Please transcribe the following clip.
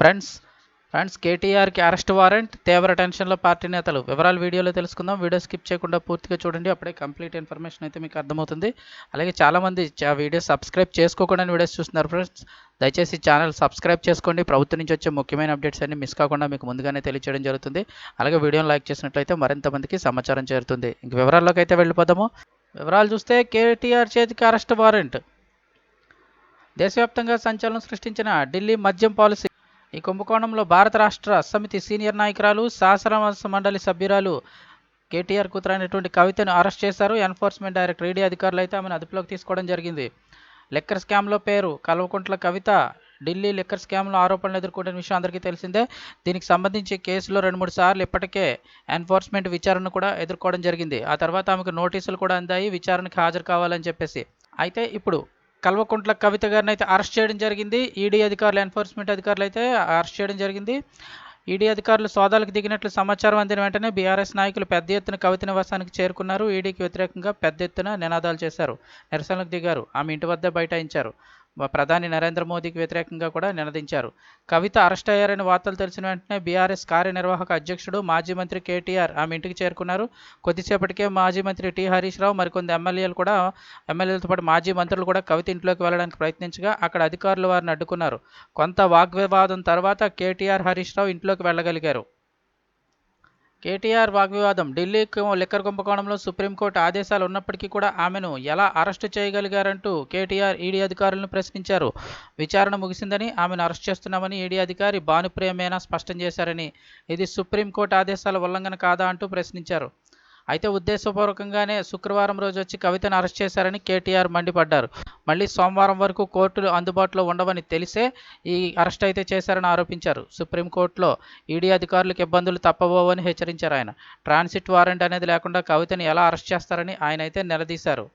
Friends friends కేటీఆర్కి arrest warrant తీవ్ర టెన్షన్లో పార్టీ నేతలు. వివరాలు వీడియోలో తెలుసుకుందాం. వీడియో స్కిప్ చేయకుండా పూర్తిగా చూడండి. అప్పుడే కంప్లీట్ ఇన్ఫర్మేషన్ అయితే మీకు అర్థమవుతుంది. అలాగే చాలామంది చా- వీడియో సబ్స్క్రైబ్ చేసుకోకుండా వీడియోస్ చూస్తున్నారు ఫ్రెండ్స్. దయచేసి ఛానల్ సబ్స్క్రైబ్ చేసుకోండి. ప్రభుత్వం నుంచి వచ్చే ముఖ్యమైన అప్డేట్స్ అన్ని మిస్ కాకుండా మీకు ముందుగానే తెలియచేయడం జరుగుతుంది. అలాగే వీడియోని లైక్ చేసినట్లయితే మరింత మందికి సమాచారం చేరుతుంది. ఇంక వివరాల్లోకి అయితే వెళ్ళిపోదాము. వివరాలు చూస్తే కేటీఆర్ చేతికి అరెస్ట్ వారెంట్. దేశవ్యాప్తంగా సంచలనం సృష్టించిన ఢిల్లీ మద్యం పాలసీ ఈ కుంభకోణంలో భారత రాష్ట్ర సమితి సీనియర్ నాయకురాలు శాసన మండలి సభ్యురాలు కేటీఆర్ కూతురైనటువంటి కవితను అరెస్ట్ చేశారు. ఎన్ఫోర్స్మెంట్ డైరెక్టర్ ఈడీ అధికారులు అయితే ఆమెను అదుపులోకి తీసుకోవడం జరిగింది. లెక్కర్ స్కామ్లో పేరు కల్వకుంట్ల కవిత. ఢిల్లీ లెక్కర్ స్కామ్లో ఆరోపణలు ఎదుర్కొంటున్న విషయం అందరికీ తెలిసిందే. దీనికి సంబంధించి కేసులో రెండు మూడు సార్లు ఇప్పటికే ఎన్ఫోర్స్మెంట్ విచారణ కూడా ఎదుర్కోవడం జరిగింది. ఆ తర్వాత ఆమెకు నోటీసులు కూడా అందాయి విచారణకు హాజరు కావాలని చెప్పేసి. అయితే ఇప్పుడు కల్వకుంట్ల కవిత గారిని అయితే అరెస్ట్ చేయడం జరిగింది. ఈడీ అధికారులు ఎన్ఫోర్స్మెంట్ అధికారులు అయితే అరెస్ట్ చేయడం జరిగింది. ఈడీ అధికారులు సోదాలకు దిగినట్లు సమాచారం అందిన వెంటనే బీఆర్ఎస్ నాయకులు పెద్ద ఎత్తున కవిత నివాసానికి చేరుకున్నారు. ఈడీకి వ్యతిరేకంగా పెద్ద ఎత్తున నినాదాలు చేశారు. నిరసనలకు దిగారు. ఆమె ఇంటి వద్ద బైఠాయించారు. ప్రధాని నరేంద్ర మోదీకి వ్యతిరేకంగా కూడా నినదించారు. కవిత అరెస్ట్ అయ్యారని వార్తలు తెలిసిన వెంటనే బీఆర్ఎస్ కార్యనిర్వాహక అధ్యక్షుడు మాజీ మంత్రి కేటీఆర్ ఆమె ఇంటికి చేరుకున్నారు. కొద్దిసేపటికే మాజీ మంత్రి టి హరీష్ రావు మరికొంది ఎమ్మెల్యేలు కూడా ఎమ్మెల్యేలతో పాటు మాజీ మంత్రులు కూడా కవిత ఇంట్లోకి వెళ్ళడానికి ప్రయత్నించగా అక్కడ అధికారులు వారిని అడ్డుకున్నారు. కొంత వాగ్వివాదం తర్వాత కేటీఆర్ హరీష్ రావు ఇంట్లోకి వెళ్ళగలిగారు. కేటీఆర్ వాగ్వివాదం ఢిల్లీ లిక్కర్ కుంభకోణంలో సుప్రీంకోర్టు ఆదేశాలు ఉన్నప్పటికీ కూడా ఆమెను ఎలా అరెస్టు చేయగలిగారంటూ కేటీఆర్ ఈడీ అధికారులను ప్రశ్నించారు. విచారణ ముగిసిందని ఆమెను అరెస్ట్ చేస్తున్నామని ఈడీ అధికారి భానుప్రియ మీనా స్పష్టం చేశారని ఇది సుప్రీంకోర్టు ఆదేశాల ఉల్లంఘన కాదా అంటూ ప్రశ్నించారు. అయితే ఉద్దేశపూర్వకంగానే శుక్రవారం రోజు వచ్చి కవితను అరెస్ట్ చేశారని కేటీఆర్ మండిపడ్డారు. మళ్ళీ సోమవారం వరకు కోర్టులు అందుబాటులో ఉండవని తెలిసే ఈ అరెస్ట్ అయితే చేశారని ఆరోపించారు. సుప్రీంకోర్టులో ఈడీ అధికారులకు ఇబ్బందులు తప్పబోవని హెచ్చరించారు ఆయన. ట్రాన్సిట్ వారెంట్ అనేది లేకుండా కవితను ఎలా అరెస్ట్ చేస్తారని ఆయన అయితే నిలదీశారు.